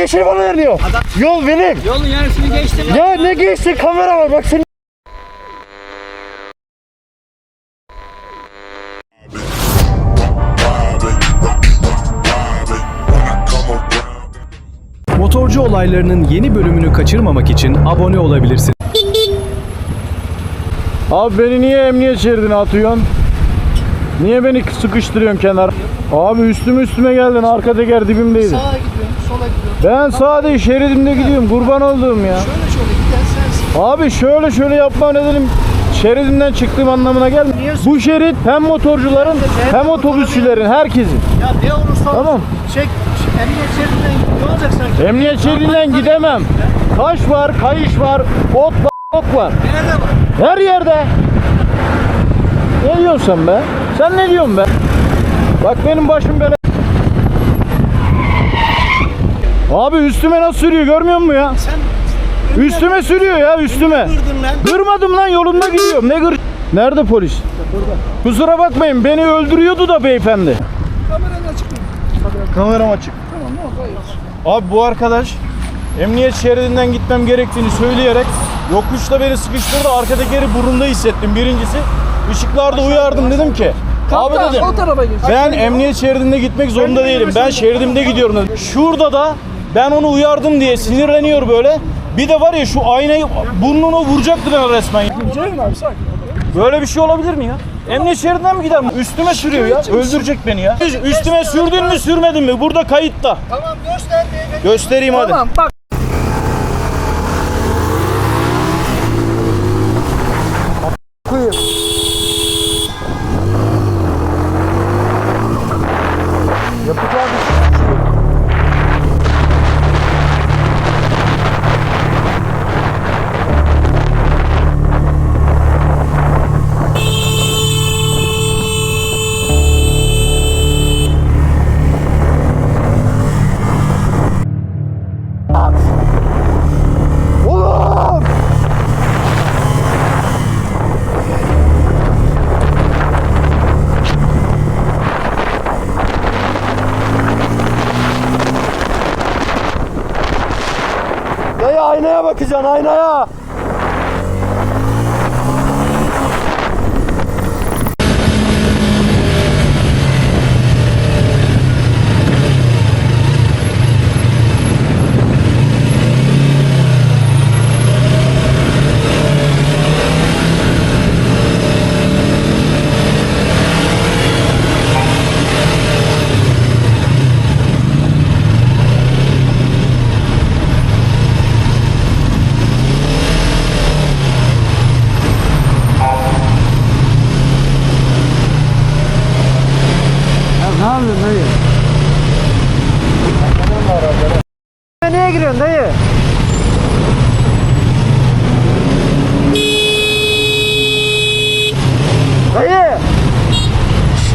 Yeşil bana vermiyor. Yol benim. Yolun yarısını geçtim. Ya ne geçti kamera var bak senin. Motorcu olaylarının yeni bölümünü kaçırmamak için abone olabilirsin. Abi beni niye emniyet şeridine atıyorsun? Niye beni sıkıştırıyorsun kenar? Abi üstüme üstüme geldin arka teker dibimdeydi. Sağa gidiyorum, sola gidiyorum. Ben sağ değil şeridimde gidiyorum kurban olduğum ya. Şöyle şöyle giden sensin. Abi şöyle şöyle yapma ne dedim şeridimden çıktığım anlamına gelmiyor. Bu şerit hem motorcuların hem otobüsçülerin herkesin. Ya ne olursa Tamam. olsun. Çek, emniyet şeridinden ne olacak sanki? Emniyet şeridinden gidemem. Taş var, kayış var, ot var, ok var. Nerede var? Her yerde. Ne diyorsun sen be? Sen ne diyorsun be? Bak benim başım böyle. Abi üstüme nasıl sürüyor görmüyor musun ya? Sen Üstüme sürüyor ya üstüme. kırdın lan. Kırmadım lan yolunda gidiyorum. Ne gır? Nerede polis? Kusura bakmayın beni öldürüyordu da beyefendi. Kameran açık mı? Kameram açık. Tamam ne oldu? Abi bu arkadaş emniyet şeridinden gitmem gerektiğini söyleyerek yokuşta beni sıkıştırdı. Arka tekeri burunda hissettim birincisi. Işıklarda uyardım dedim ki. Abi dedim. o tarafa gir. Ben emniyet şeridinde gitmek zorunda değilim. Ben şeridimde gidiyorum dedim. Şurada da ben onu uyardım diye sinirleniyor böyle. Bir de var ya şu aynayı burnuna vuracaktı bana resmen. Ceyhun abi sakin. Böyle bir şey olabilir mi ya? Emniyet şeridinden mi gider? Üstüme sürüyor ya. Öldürecek beni ya. Üstüme sürdün mü sürmedin mi? Burada kayıtta. Tamam göster. Göstereyim hadi. Tamam bak. Aynaya bakacaksın aynaya.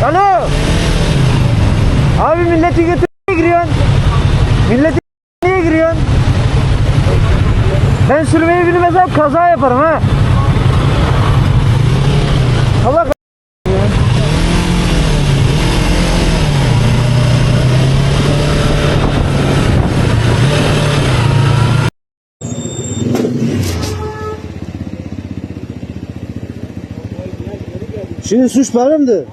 Alo! Abi milleti götürmeye giriyorsun. Milleti niye giriyorsun? Ben sürmeyi bilmezsem kaza yaparım ha. Allah Şimdi suç benimdi.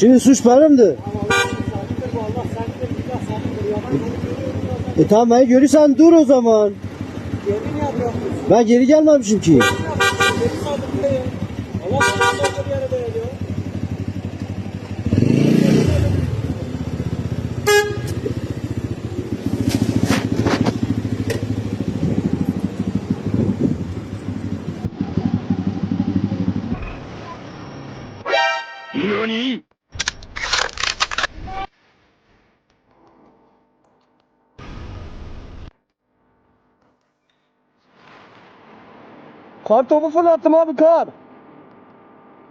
Şimdi suç benimdi. E tamam beni görürsen dur o zaman. Ben geri gelmemişim ki. Kar topu fırlattım abi kar.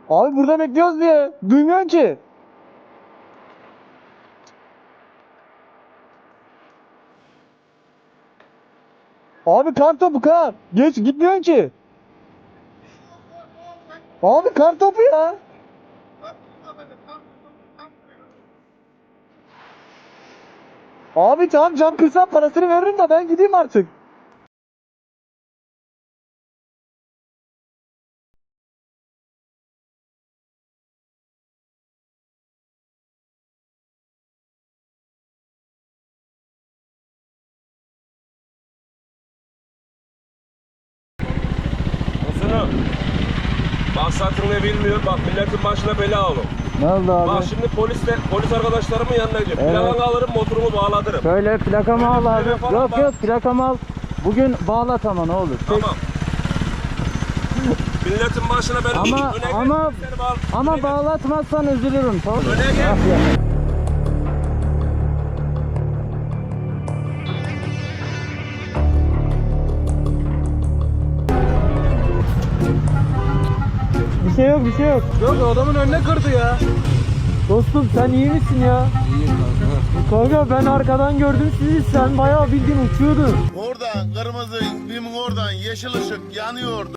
Abi burada bekliyoruz diye. Duymuyorsun ki. Abi kar topu kar. Geç gitmiyorsun ki. Abi kar topu ya. Abi tamam cam kırsan parasını veririm de ben gideyim artık. Maksatını bilmiyor. Bak milletin başına bela olur. Ne oldu Bak şimdi polisler, polis arkadaşlarımın yanına gideceğim. Evet. Plakanı alırım, motorumu bağlatırım. Şöyle plakamı al abi. Yok bak. yok plakamı al. Bugün bağlat ama ne olur. Tamam. Milletin başına ben Ama- ama- Ama bağlatmazsan üzülürüm. Öne gel. Bir şey yok bir şey yok. Yok adamın önüne kırdı ya. Dostum sen iyi misin ya? İyiyim kanka. Kanka ben arkadan gördüm sizi sen bayağı bildiğin uçuyordun. Oradan kırmızı bimin oradan yeşil ışık yanıyordu.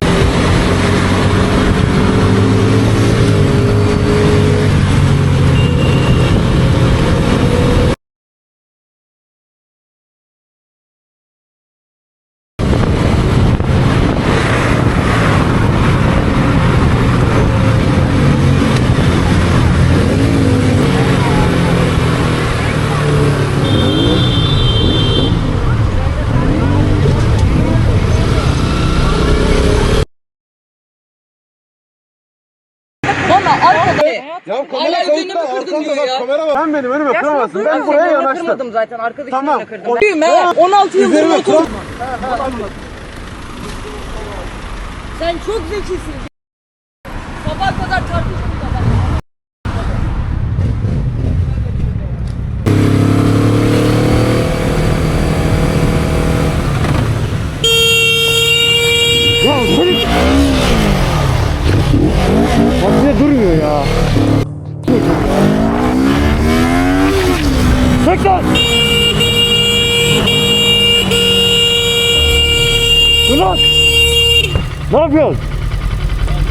Bana arkada. Ya kamera kayıtta arkamda bak kamera var. Sen benim önüme kıramazsın. Ben buraya yanaştım. Kırmadım zaten arkadaşımın Tamam. kırdım. Büyüme. 16 yıldır Üzerime motor. Sen çok zekisin. Sabah kadar tartıştık da bak. Ya çocuk. Makine durmuyor ya. Çek lan. Ulan. Ne yapıyorsun?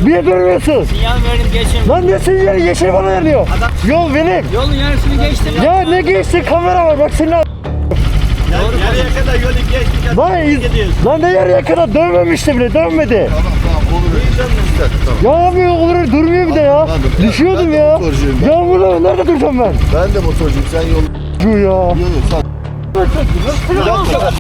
Niye durmuyorsun? Sinyal verdim geçin. Lan ne sinyali yeşil bana veriyor. Yol benim. Yolun yarısını geçtim. Ya ne geçti kamera var bak senin Yarıya kadar yolu geçtik. Lan, iz- lan ne yarıya kadar dönmemişti bile dönmedi. Tamam olur. Tamam. Ya yapmıyor olur durmuyor bir de ya. Ben de- Düşüyordum ben de ya. motorcuyum ben. Ya burada nerede duracağım ben? Ben de motorcuyum sen yol Bu ya. yolu sat. Bir dakika.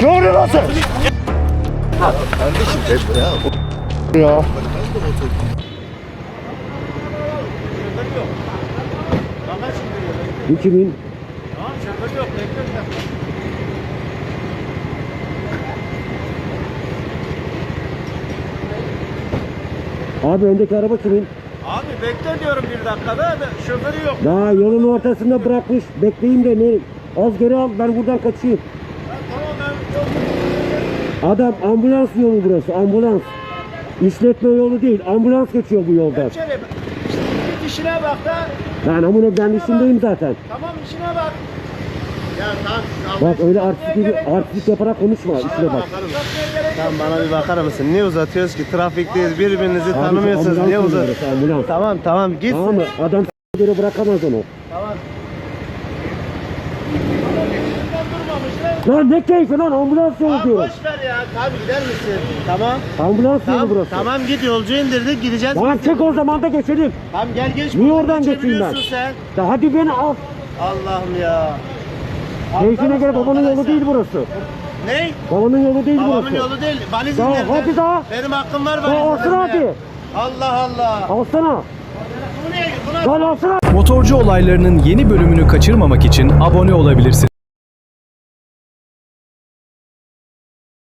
Gördün nasıl? Hep ya. Ya. İki bin. Abi öndeki araba kimin? Abi bekle diyorum bir dakikada da şoförü yok. Daha yolun ortasında bırakmış. Bekleyin de ne? Az geri al ben buradan kaçayım. Adam ambulans yolu burası ambulans. İşletme yolu değil ambulans geçiyor bu yoldan. Git işine bak da. Ben amına ben işindeyim zaten. Tamam işine bak. Bak öyle artistik gibi artistik yaparak konuşma işine bak. Tamam bana bir bakar mısın? Niye uzatıyoruz ki? Trafikteyiz, birbirinizi Abi, tanımıyorsunuz. Niye uzat? Tamam tamam git. Tamam mı? Adam göre bırakamaz onu. Lan ne keyfi lan ambulans yolu diyorum. Boş ver ya. Abi gider misin? Tamam. Ambulans yolu Tamam, burası. tamam git yolcu indirdik gideceğiz. Lan çık o zaman da geçelim. Tamam gel geç. Niye oradan geçeyim ben? geçebiliyorsun sen. Ya hadi beni al. Allah'ım ya. Keyfine göre babanın yolu değil burası. Ne? Babanın yolu değil Babamın burası. yolu değil. Valizin Ya nerede? hadi daha. Benim hakkım var Ya valizin alsana nerede? hadi. Allah Allah. Alsana. Bu ne? Buna Motorcu olaylarının yeni bölümünü kaçırmamak için abone olabilirsiniz.